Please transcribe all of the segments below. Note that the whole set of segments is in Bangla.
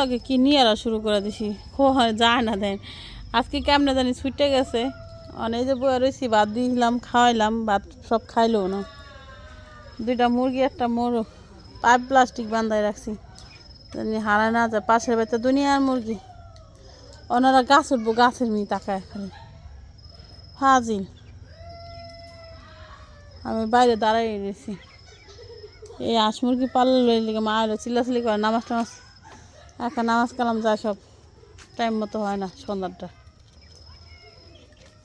লগে কি নিয়ে আর শুরু করে দিছি। খো, হয়, যায় না দেন। আজকে কেমনে জানি ছুটে গেছে। অনেক যে বয়ে রয়েছি ভাত দিলাম, খাওয়াইলাম, ভাত সব খাইলো না। দুইটা মুরগি, একটা মোর পাইপ প্লাস্টিক বান্ধায় রাখছি। জানি হারায় না যায়, পাশের বাড়িতে দুনিয়ার মুরগি। ওনারা গাছ উঠবো, গাছের মি তাকায় খালি। হাজিল আমি বাইরে দাঁড়াই গেছি এই হাঁস মুরগি পাল্লে লই লিগে মা এলো চিল্লাচিল্লি করে নামাজ টামাজ একা নামাজ কালাম যায় সব টাইম মতো হয় না সন্ধ্যাটা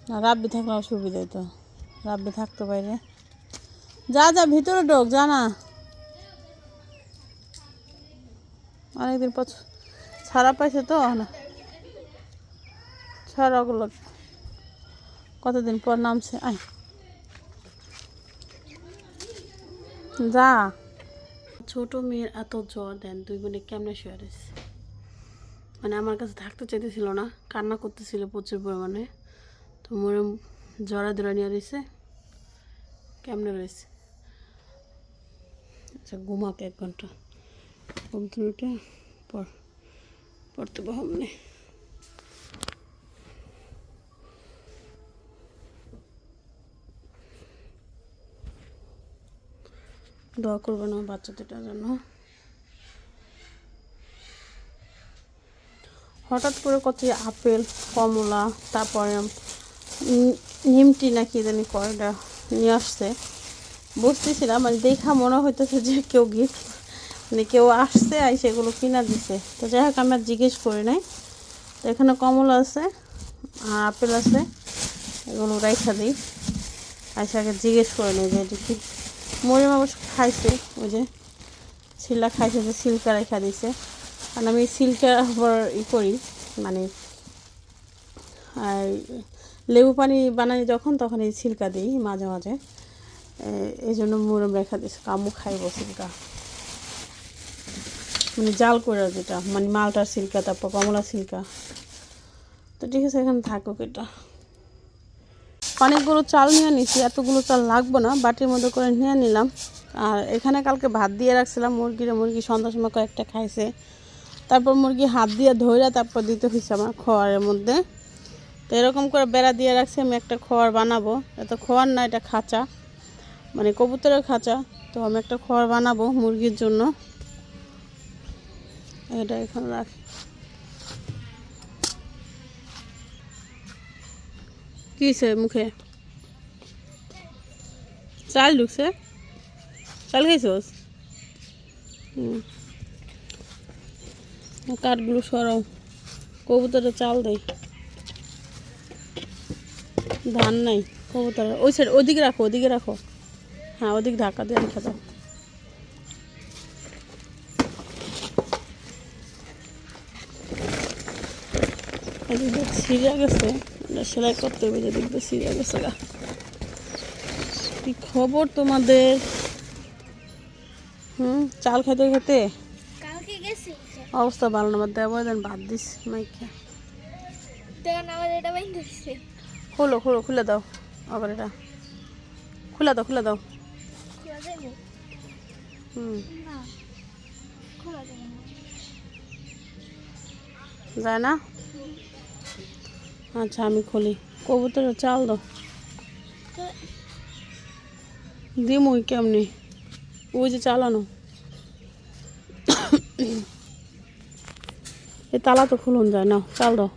না রাব্বি থাকলে সুবিধাই তো। রাব্বি থাকতে বাইরে যা যা, ভিতরে ঢোক, যা না। অনেকদিন পর ছাড়া পাইছে তো, না। ছাড়া ওগুলো কতদিন পর নামছে, আয়। যা। ছোট মেয়ের এত জ্বর দেন দুই বোনে কেমনে শুয়ে রয়েছে। মানে আমার কাছে থাকতে চাইতেছিল না, কান্না করতেছিল প্রচুর পরিমাণে। তো মোরে জ্বরা ধরা নিয়ে রয়েছে। কেমনে রয়েছে? আচ্ছা ঘুমাক এক ঘণ্টা। ঘুম উঠে পর পড়তে ভাবনে দোয়া করব না বাচ্চা দুটার জন্য। হঠাৎ করে কত আপেল, কমলা, তারপরে নিমটি নাকি জানি কয়টা নিয়ে আসছে। বুঝতেছিলাম মানে দেখা মনে হইতেছে যে কেউ গিফট মানে কেউ আসছে আর সেগুলো কিনা দিছে। তো যাই হোক আমি আর জিজ্ঞেস করি নাই। তো এখানে কমলা আছে, আর আপেল আছে, এগুলো রাইখা দিই। আইসাকে জিজ্ঞেস করে নিই যে এটা কি। মরিম খাইছে, ওই যে শিলা খাইছে যে সিল্কা রেখা দিছে। কারণ আমি সিল্কা আবার ই করি মানে আর লেবু পানি বানাই যখন, তখন এই সিল্কা দিই মাঝে মাঝে। এই জন্য মুরম রেখা দিছে কামু খাইব সিল্কা। মানে জাল করে যেটা মানে মালটার সিল্কা, তারপর কমলা সিল্কা। তো ঠিক আছে, এখানে থাকুক এটা। অনেকগুলো চাল নিয়ে নিছি, এতগুলো চাল লাগবে না, বাটির মধ্যে করে নিয়ে নিলাম। আর এখানে কালকে ভাত দিয়ে রাখছিলাম, মুরগিরা মুরগি সন্ধ্যার সময় কয়েকটা খাইছে। তারপর মুরগি হাত দিয়ে ধইরা তারপর দিতে হয়েছে আমার খোয়ারের মধ্যে। তো এরকম করে বেড়া দিয়ে রাখছি, আমি একটা খোয়ার বানাবো। এত খোয়ার না, এটা খাঁচা। মানে কবুতরের খাঁচা। তো আমি একটা খোয়ার বানাবো মুরগির জন্য। এটা এখানে রাখি। কি হয়েছে মুখে? চাল ঢুকছে? চাল খাইছোস? হুম। কাঠগুলো সরাও। কবুতরে চাল দেয় ধান নাই, কবুতরের। ওই সাইড ওদিকে রাখো ওদিকে রাখো। হ্যাঁ ওদিকে ঢাকা দিয়ে রেখে দাও। ছিঁড়ে গেছে। সেলাই করতে হবে যে দেখবে ছিঁড়ে গেছে গা। কি খবর তোমাদের? হুম, চাল খেতে খেতে অবস্থা ভালো না দেবো দেন ভাত দিস মাইকে। তখন আমার এটা বাইন ধরছে খোলো খোলো খুলে দাও আবার এটা। খুলে দাও খুলে দাও। হুম। খোলা যায় না? আচ্ছা আমি খুলি। কবুতরের চাল দাও। দিমুই কেমনি? ওই যে চালানো। এই তালা তো খুলন যায় না চাল দাও।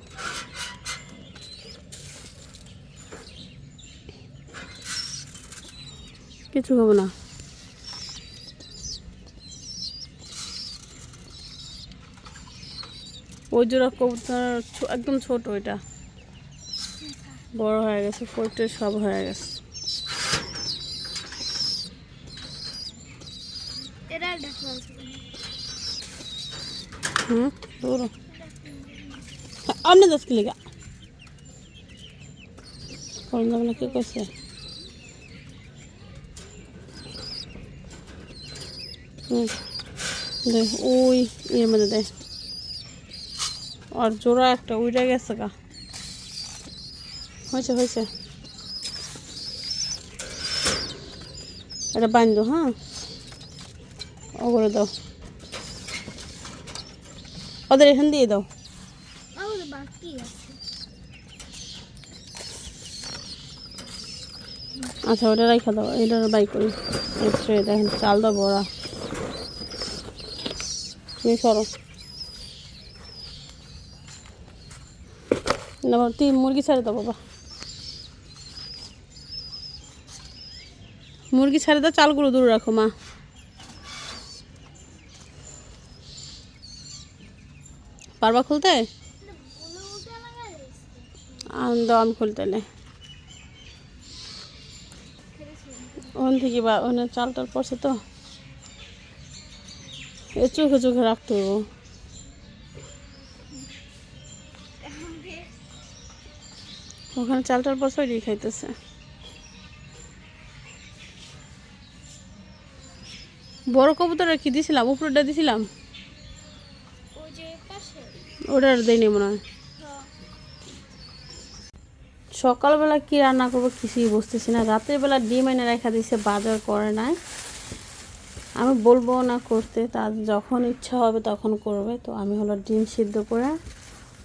কিছু হবে না। ওই জোড়া কবুতর একদম ছোট এটা। বড় হয়ে গেছে ফোরটে সব হয়ে গেছে। হুম দৌড়ো। আপনি যাচ্ছি লিগা? করুন যাবে না কে হুম দে ওই ইয়ের মধ্যে দে আর জোড়া একটা উইটা গেছে গা। হয়েছে হয়েছে। এটা বান্ধো হ্যাঁ? ওগুলো দাও। ওদের এখান দিয়ে দাও। আচ্ছা ওটা রাইখা দাও, এটা বাই করি। দেখেন চাল দাও বড়া তুমি সরো। না তুই মুরগি ছেড়ে দাও, বাবা। মুরগি ছেড়ে দাও, চালগুলো দূরে রাখো, মা। পারবা খুলতে? আমি খুলতে নে। ওখান থেকে বা ওখানে চাল টাল পড়ছে তো। এ চোখে চোখে রাখতে হইব। ওখানে চাল টাল পড়ছে ওইটাই খাইতেছে। বড় কবুতর কি দিছিলাম? উপরেটা দিছিলাম? ওই ওটার দেয়নি মনে হ্যাঁ। সকালবেলা কি রান্না করব কিছুই বুঝতেছি না। রাতের বেলা ডিম এনে রেখা দিয়েছে বাজার করে নাই। আমি বলব না করতে তার যখন ইচ্ছা হবে তখন করবে। তো আমি হলো ডিম সিদ্ধ করে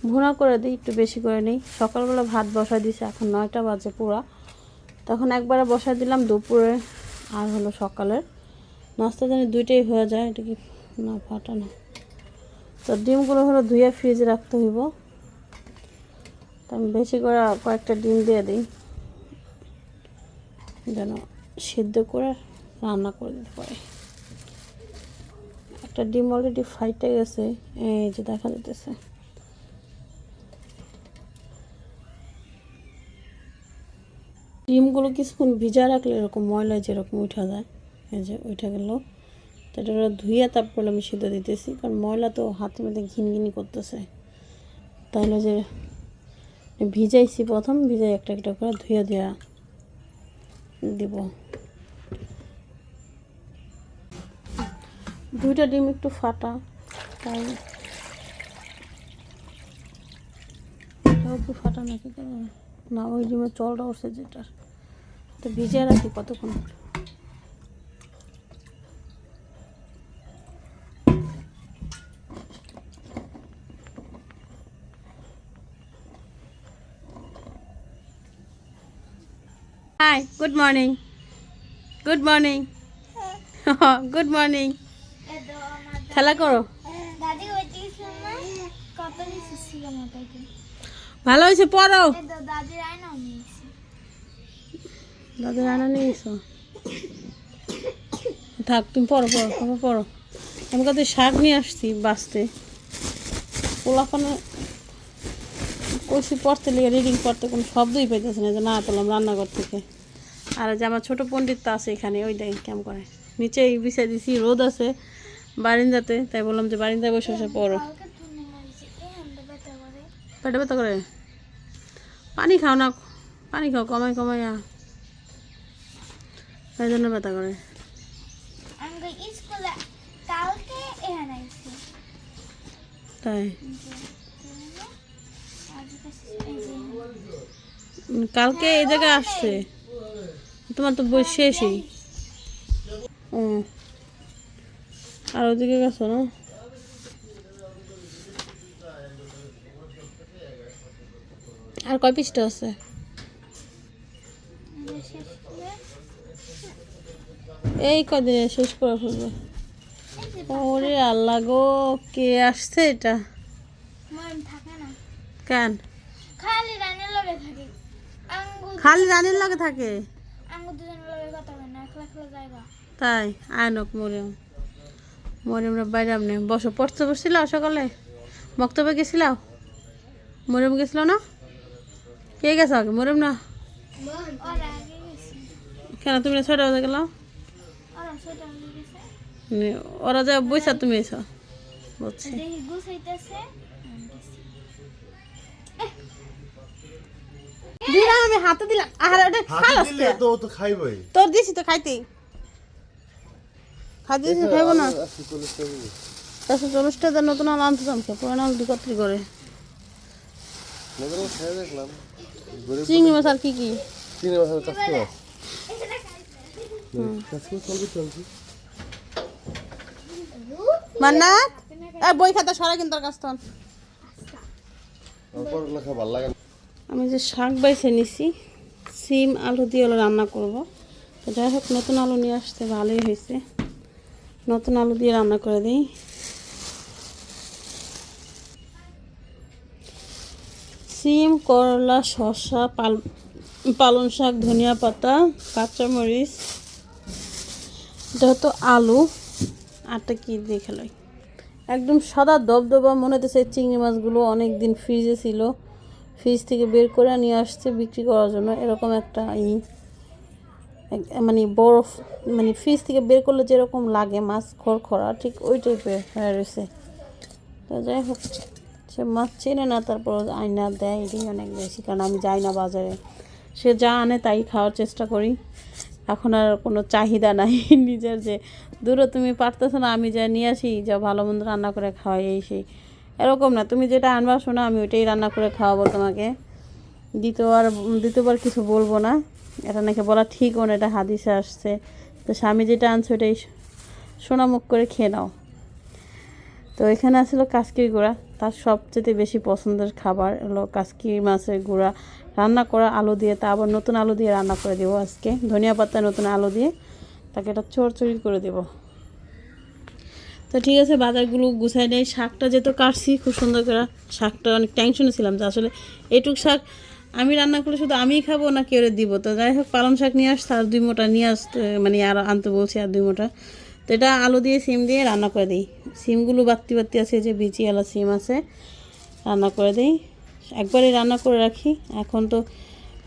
ভুনা করে দিই, একটু বেশি করে নিই। সকালবেলা ভাত বসাই দিয়েছে এখন নয়টা বাজে পুরা। তখন একবারে বসাই দিলাম দুপুরে, আর হলো সকালের। নাস্তা জানি দুইটাই হয়ে যায়, এটা কি না ফাটা না। তো ডিমগুলো হলো ধুয়ে ফ্রিজে রাখতে হইব। তো আমি বেশি করে কয়েকটা ডিম দিয়ে দিই। যেন সিদ্ধ করে রান্না করে দিতে পারি। একটা ডিম অলরেডি ফাইটে গেছে, এই যে দেখা যেতেছে ডিমগুলো কিছুক্ষণ ভিজা রাখলে এরকম ময়লা যেরকম উঠা যায়, এই যে উঠা গেল। তো এটা ধুয়ে তারপর আমি সিদ্ধ দিতেছি, কারণ ময়লা তো হাতের মধ্যে ঘিনঘিনি করতেছে। তাহলে যে ভিজাইছি প্রথম, ভিজাই একটা একটা করে ধুয়ে দেওয়া দিব। দুইটা ডিম একটু ফাটা তাই কি ফাটা নাকি? না, ওই ডিমের চলটা উঠছে যেটার। তো ভিজিয়ে রাখি কতক্ষণ? Hi good morning good morning good morning খেলা করো। ভালো হয়েছে, পড়ো। দাদা রান্না নিয়ে এসো। থাক, তুমি পড়ো পড়ো বাবা পড়ো। আমি কত শাক নিয়ে আসছি বাঁচতে। পোলাপানে কষি পড়তে লেগে রিডিং পড়তে কোনো শব্দই পাইতেছে না যে না পেলাম রান্নাঘর থেকে। আর যে আমার ছোটো পণ্ডিত তো আছে এখানে ওই দেখ কেমন করে। নিচে বিছাই দিছি রোদ আছে বারিন্দাতে তাই বললাম যে বারিন্দায় বসে বসে পড়ো। পেটে ব্যথা করে? পানি খাও না পানি খাও কমাই কমাইয়া তাই জন্য ব্যথা করে। তাই? কালকে এই জায়গায় আসছে। তোমার তো বই শেষই। ও। আর ওদিকে গেছো না? আর কয় পিসটা আছে? এই কদিনে শেষ করে ফেলবে। ওরে আল্লাহ গো কে আসছে এটা? কেন? খালি রানের লগে থাকে। খালি রানীর লাগে থাকে? আঙ্গু দুজনের লগে কথা না একলা একলা জায়গা তাই? আয়নক মরিয়ম। মরিয়মরা বাইরে আপনি বসো পড়তে বসছিল সকালে? বক্তব্য গেছিল মরিয়ম গেছিল না? কে গেছ আগে? মরিয়ম না? কেন তুমি ছয়টা বাজে গেল ওরা যা বইসা তুমি এসো। বুঝছি আমি হাতে দিলাম। আর ওটা খাল হাতে দিলে তো তো খাইবই। তোর দিছি তো খাইতেই। খাইতে দিছি খাইবো না। আশি চল্লিশ টাকা নতুন আল আনতে চামকে পুরানো আল বিকত্রি করে। নতুন খেয়ে দেখলাম। চিংড়ি মাছ আর কি কি? চিনি মাছ আর কাঁচকি মাছ কাঁচকি মাছ চলবে চলবে মান্নাত বই খাতা সরা কিন্তু তোর কাছ তখন পড়ালেখা ভালো লাগে। আমি যে শাক বাইছে নিছি, সিম, আলু দিয়ে হলো রান্না করব। তো যাই হোক, নতুন আলু নিয়ে আসতে ভালোই হয়েছে। নতুন আলু দিয়ে রান্না করে দিই। সিম, করলা, শসা, পাল, পালং শাক, ধনিয়া পাতা, কাঁচামরিচ, এটা হতো আলু, আরটা কি দিয়ে খেলাই একদম সাদা দবদবা, মনে হতেছে চিংড়ি মাছগুলো অনেক দিন ফ্রিজে ছিল। ফ্রিজ থেকে বের করে নিয়ে আসছে, বিক্রি করার জন্য। এরকম একটা ই মানে বরফ মানে ফ্রিজ থেকে বের করলে যেরকম লাগে, মাছ খড়খড়া, ঠিক ওই টাইপের হয়ে রয়েছে। তো যাই হোক, সে মাছ চেনে না, তারপর আয়না দেয়, এটাই অনেক বেশি, কারণ আমি যাই না বাজারে। সে যা আনে তাই খাওয়ার চেষ্টা করি। এখন আর কোনো চাহিদা নাই, নিজের যে, দূরে তুমি পারতেছো না, আমি যা নিয়ে আসি, যা ভালো মন্দ রান্না করে খাওয়াই, এই সেই। এরকম না। তুমি যেটা আনবা শোনা, আমি ওইটাই রান্না করে খাওয়াবো তোমাকে। দ্বিতীয়বার দ্বিতীয়বার কিছু বলব না। এটা নাকি বলা ঠিক ও না, এটা হাদিসে আসছে। তো স্বামী যেটা আনছে ওইটাই সোনা মুখ করে খেয়ে নাও। তো এখানে আসলে কাসকির গুঁড়া। তার সবচেয়ে বেশি পছন্দের খাবার হলো কাসকি মাছের গুঁড়া। রান্না করা আলু দিয়ে, তা আবার নতুন আলু দিয়ে রান্না করে দেবো আজকে। ধনিয়া পাতা নতুন আলু দিয়ে তাকে এটা চড়চড়ি করে দেবো। তো ঠিক আছে, বাজারগুলো গুছাই নেই। শাকটা যেহেতু কাটছি, খুব সুন্দর করে শাকটা অনেক টেনশনে ছিলাম যে আসলে এইটুক শাক আমি রান্না করলে শুধু আমিই খাব না কেউ দিব? তো যাই হোক, পালং শাক নিয়ে আসতে আর দুই মোটা নিয়ে আসতে মানে আর আনতে বলছি আর দুই মোটা। তো এটা আলু দিয়ে, সিম দিয়ে রান্না করে দিই। সিমগুলো বাত্তি বাত্তি আছে যে বিচিওয়ালা সিম আছে, রান্না করে দিই। একবারে রান্না করে রাখি। এখন তো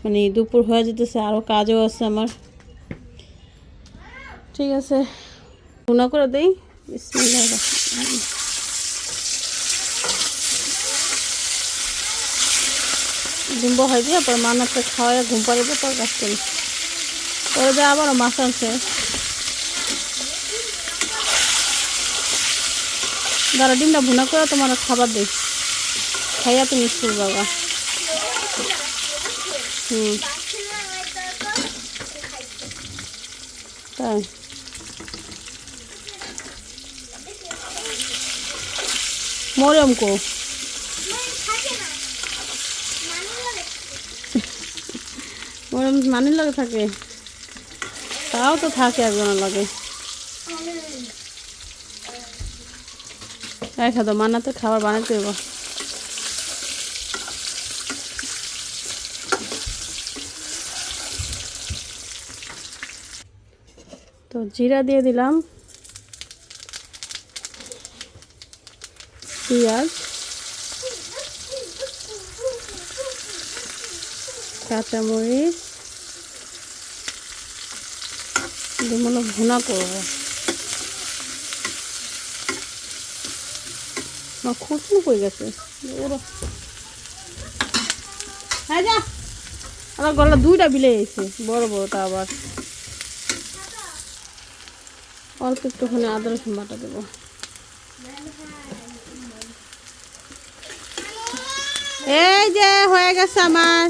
মানে দুপুর হয়ে যেতেছে আরও কাজও আছে আমার। ঠিক আছে গুণা করে দেই। বিসমিল্লাহির রহমানির রহিম। ডিম্ব হয় দিয়ে পরে মানাতে খাওয়াই ঘুম পাড়ে দিয়ে পরে করি পরে যা আবারও মাছ আনছে দাঁড়া ডিমটা ভুনা করে তোমার খাবার দিই খাইয়া তুমি স্কুল যাবা হুম তাই মরিয়ম কো মরম মানির লাগে থাকে? তাও তো থাকে একজনের লাগে। দেখা তো মানাতে খাবার বানাতে দেবো তো জিরা দিয়ে দিলাম। পেঁয়াজ, কাঁচামরিচ, এগুলো ভুনা করব। আমার খুশনি পড়ে গেছে? আমার গলা দুইটা বিলে এসে বড় বড়টা আবার। অল্প একটুখানি আদা রসুন বাটা দেবো। এই যে, হয়ে গেছে আমার।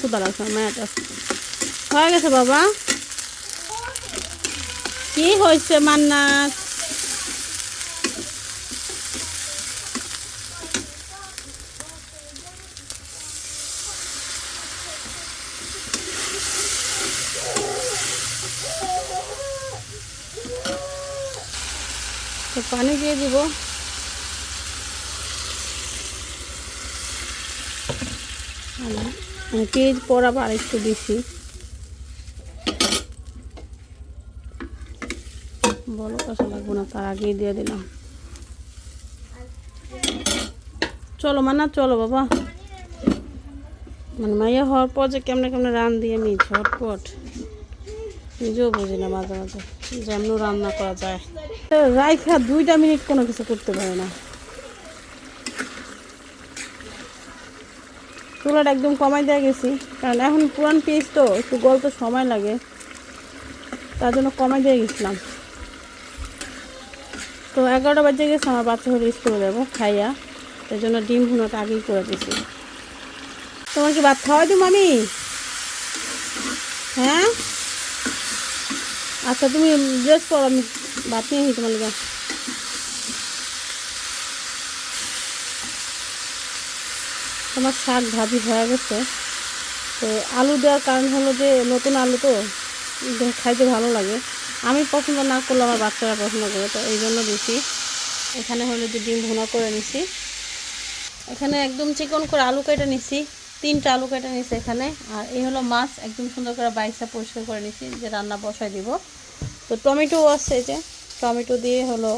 আমার এটা হয়ে গেছে বাবা। কি হয়েছে মান্নাত? পানি দিয়ে দিব। মানে পেঁয়াজ পড়াবো আর একটু বেশি বলো কষা লাগবো না, তার আগেই দিয়ে দিলাম। চলো মানা, চলো বাবা। মানে মাইয়া হওয়ার পর যে কেমনে কেমনে রান দিয়ে আমি ঝটপট। নিজেও বুঝি না মাঝে মাঝে, যেমন রান্না করা যায়। রাইখা দুইটা মিনিট কোনো কিছু করতে পারে না। চুলাটা একদম কমাই দেওয়া গেছি। কারণ এখন পুরান পেঁয়াজ তো, একটু গলতে সময় লাগে। তার জন্য কমাই দিয়ে গেছিলাম। তো এগারোটা বাজে গেছে, আমার বাচ্চা হলে স্কুলে যাব খাইয়া তার জন্য ডিম ভুনোটা আগেই করে দিয়েছি তোমার কি ভাত খাওয়াই দিম আমি হ্যাঁ? আচ্ছা তুমি ড্রেস পরো, আমি ভাত নিয়ে তোমার আমার শাক ভাজি হয়ে গেছে। তো আলু দেওয়ার কারণ হলো যে নতুন আলু তো খাইতে ভালো লাগে। আমি পছন্দ না করলে আমার বাচ্চারা পছন্দ করে, তো এই জন্য দিছি। এখানে হলো যে ডিম ভুনা করে নিছি। এখানে একদম চিকন করে আলু কেটে নিছি, তিনটা আলু কেটে নিছি এখানে। আর এই হলো মাছ, একদম সুন্দর করে বাইসা পরিষ্কার করে নিছি, যে রান্না বসাই দিব। তো টমেটো আছে যে, টমেটো দিয়ে হলো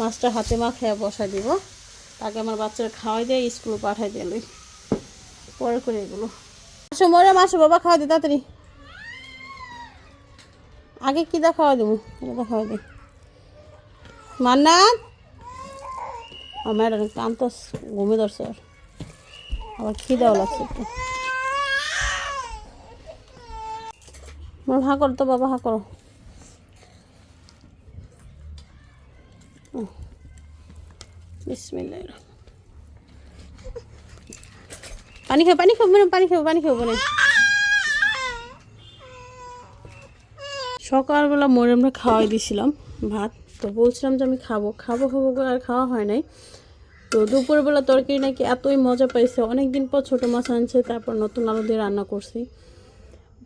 মাছটা হাতে মাখিয়ে বসাই দিব। তাকে আমার বাচ্চারা খাওয়াই দেয়, স্কুলে পাঠাই দিলে পরে করে এগুলো। মরে মাসো বাবা খাওয়া দি, তাড়াতাড়ি। আগে কি দা খাওয়া দেবো? এটা খাওয়া দিই মান্নাত আমার কান্ত ঘুমে ধরছে। আবার খিদাও লাগছে একটু। হা করো তো, বাবা, হা করো। পানি খাও পানি খাও পানি খাও পানি খাও বোন সকালবেলা মরিয়ামরা খাওয়াই দিয়েছিলাম ভাত, তো বলছিলাম যে আমি খাব। খাব খাব আর খাওয়া হয় নাই। তো দুপুরবেলা তরকারি নাকি এতই মজা পাইছে। অনেক দিন পর ছোটো মাছ আনছে, তারপর নতুন আলু দিয়ে রান্না করছি।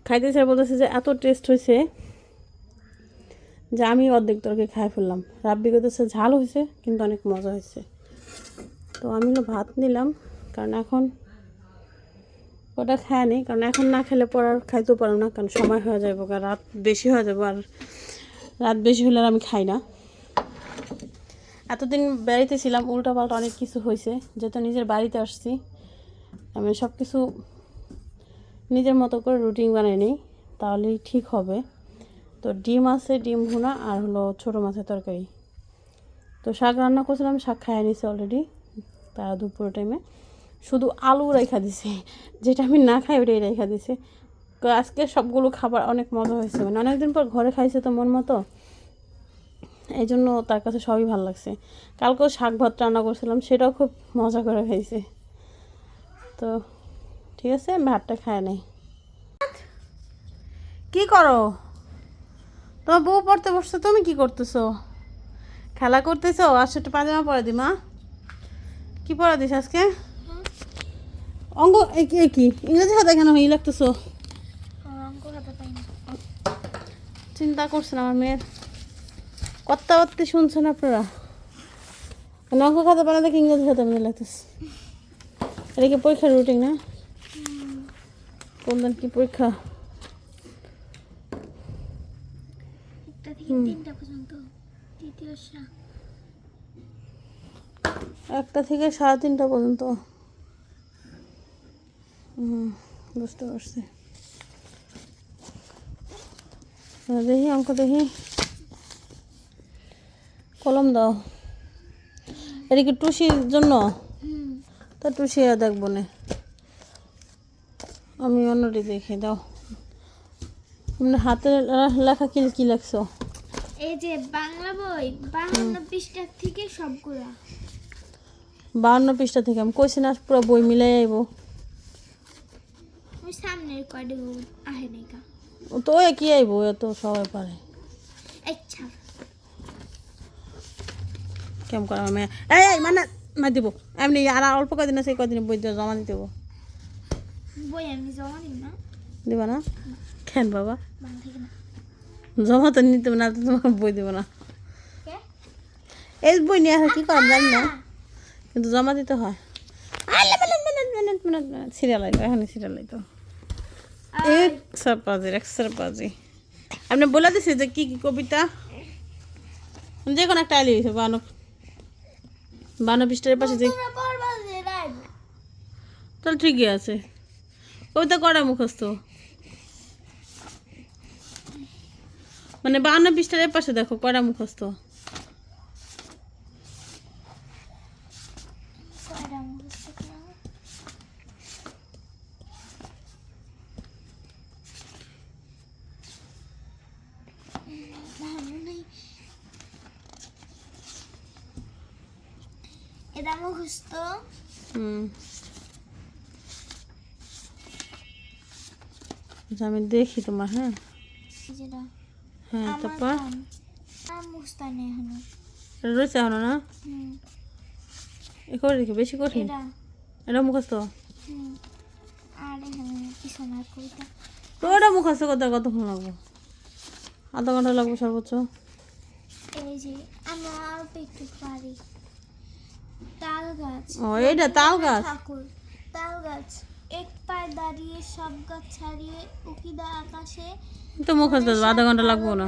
খাইতে চাই বলতেছে যে এত টেস্ট হয়েছে যে আমি অর্ধেক তরকারি খাই ফেললাম। রাব্বি করতেছে ঝাল হয়েছে, কিন্তু অনেক মজা হয়েছে। তো আমি ভাত নিলাম, কারণ এখন ওটা খায় নেই, কারণ এখন না খেলে পর আর খাইতেও পারো না, কারণ সময় হয়ে যাবে কারণ রাত বেশি হয়ে যাবে আর রাত বেশি হলে আর আমি খাই না। এতদিন বাড়িতে ছিলাম উল্টা পাল্টা অনেক কিছু হয়েছে, যেহেতু নিজের বাড়িতে আসছি, আমি সব কিছু নিজের মতো করে রুটিন বানিয়ে নিই, তাহলেই ঠিক হবে। তো ডিম আছে, ডিম ভুনা আর হলো ছোটো মাছের তরকারি। তো শাক রান্না করছিলাম, শাক খাইয়ে নিছি অলরেডি তারা দুপুর টাইমে শুধু আলু রেখা দিছে, যেটা আমি না খাই ওটাই রেখা দিছে। আজকে সবগুলো খাবার অনেক মজা হয়েছে মানে অনেকদিন পর ঘরে খাইছে তো মন মতো। এই জন্য তার কাছে সবই ভালো লাগছে। কালকেও শাক ভাত রান্না করছিলাম, সেটাও খুব মজা করে খাইছে। তো ঠিক আছে ভাতটা খায় নাই। কি করো? তোমার বউ পড়তে বসছো তুমি কি করতেছো? খেলা করতেছো? আর সেটা পাজামা পরে দি মা। কি পড়া দিস আজকে? অঙ্গ এ কি ইংরেজি খাতা কেন হয়ে লাগতেছো? চিন্তা করছেন আমার মেয়ের। কথাবার্তা শুনছেন আপনারা? মানে অঙ্ক খাতা বানা দেখে ইংরেজি খাতা মনে লাগতেছে। এটা কি পরীক্ষার রুটিন না? কোন দিন কি পরীক্ষা? একটা থেকে তিনটা পর্যন্ত তৃতীয় একটা থেকে সাড়ে তিনটা পর্যন্ত। হুম বুঝতে পারছি। দেখি অঙ্ক দেখি। কলম দাও। এটা কি টুসির জন্য? তা টুসি আর দেখব না। আমি অন্যটি দেখে দাও। মানে হাতে লেখা কি কি লেখছো? এই যে বাংলা বই বাহান্ন পৃষ্ঠা থেকে সবগুলা। বাহান্ন পৃষ্ঠা থেকে আমি কইছি না পুরো বই মিলাই আইব। ওই সামনের কয়টা বই আহে নাই কা তো একই আইব এত সবাই পারে। আচ্ছা। কেমন করে আমি এই এই মানে না দিব। এমনি আর অল্প কদিন আছে কদিন বই জমা দিতে। বই আমি জমা দিই না। দিবা না? কেন বাবা? না। জমা তো নিতে না তো তোমার বই দেবো না। এই বই নিয়ে আসা কি করাম জানি না। কিন্তু জমা দিতে হয়। সিরিয়াল এখন সিরিয়াল আইতো একশো পাজি একশো পাজি আপনি বলে দিছি যে কি কি কবিতা? যে কোনো একটা আইলি হয়েছে বানো বানো পৃষ্ঠার পাশে যে তাহলে ঠিকই আছে। কবিতা কটা মুখস্থ? মানে বান্ন পৃষ্ঠার এর পাশে দেখো কয়টা মুখস্থ। এটা মুখস্থ হুম। আচ্ছা, আমি দেখি তোমার হ্যাঁ? হ্যাঁ তারপর? রয়েছে এখনও না? এ করে দেখি বেশি কঠিন। এটা? মুখস্থ? কবিতা তো ওটা মুখস্থ করতে কতক্ষণ লাগবে? আধা ঘণ্টা লাগবে সর্বোচ্চ। ও এইটা তাল গাছ? তাল গাছ। এক পায়ে দাঁড়িয়ে সব গাছ ছাড়িয়ে উকিদা আকাশে তো মুখস্থ আধা ঘণ্টা লাগবো না।